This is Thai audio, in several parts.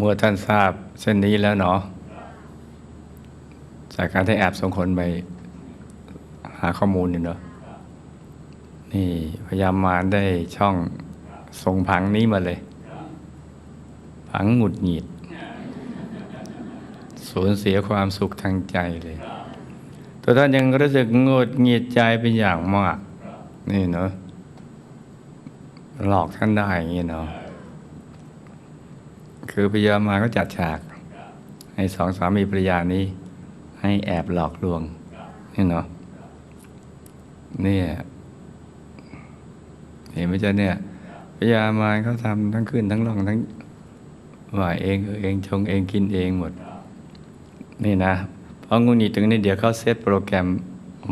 เมื่อท่านทราบเส้นนี้แล้วเนาะจากการที่แอบส่งคนไปหาข้อมูลนี่เนาะนี่พยายามมาได้ช่องส่งผังนี้มาเลย ผังหงุดหงิด สูญเสียความสุขทางใจเลย ตัวท่านยังรู้สึกหงุดหงิดใจเป็นอย่างมาก นี่เนาะหลอกท่านได้อย่างนี้เนาะ คือพยามาก็จัดฉาก ให้สองสามีภรรยานี้ ให้แอบหลอกลวง นี่เนาะเนี่ยเห็นไหมจ๊ะเนี่ยพยามารเขาทำทั้งขึ้นทั้งลงทั้งว่าเองเออเองชงเองกินเองหมด นี่นะพราะงูหนีถึงนี้เดี๋ยวเขาเซตโปรแกรม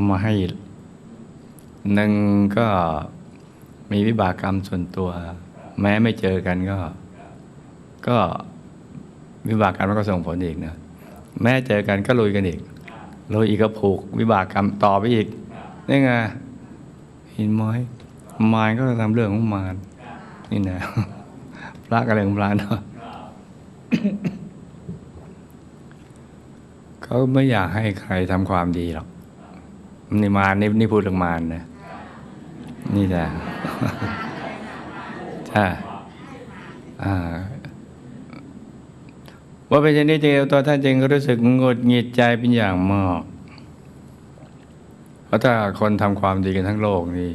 มาให้หนึ่งก็มีวิบากกรรมส่วนตัว แม้ไม่เจอกันก็ ก็วิบากกรรมมันก็ส่งผลอีกนะแม้เจอกันก็ลุยกันอีกลุยอีกก็ผูกวิบากกรรมต่อไปอีกนี่ไงห็นไหมมารก็ทำเรื่องของมารนี่นะพระก็เรื่องของพระเนาะเขาไม่อยากให้ใครทำความดีหรอกนี่มารนี่นี่พูดเรื่องมารนะนี่จ้ะจ้ะอ่า ว่าเป็นเช่นนี้จริงตัวท่านจริงก็รู้สึกงดหงิดใจเป็นอย่างมาก เพราะถ้าคนทำความดีกันทั้งโลกนี่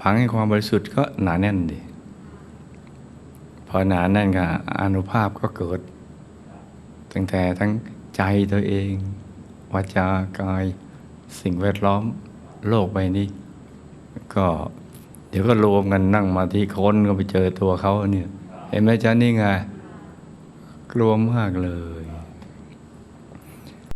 ผังให้ความบริสุทธิ์ก็หนาแน่นดี พอหนาแน่นก็อนุภาพก็เกิด ตั้งแต่ทั้งใจตัวเองวาจากายสิ่งแวดล้อมโลกใบนี้ ก็เดี๋ยวก็รวมกันนั่งมาที่คนก็ไปเจอตัวเขาเนี่ย เห็นไหมจ๊ะนี่ไง กลัวมากเลย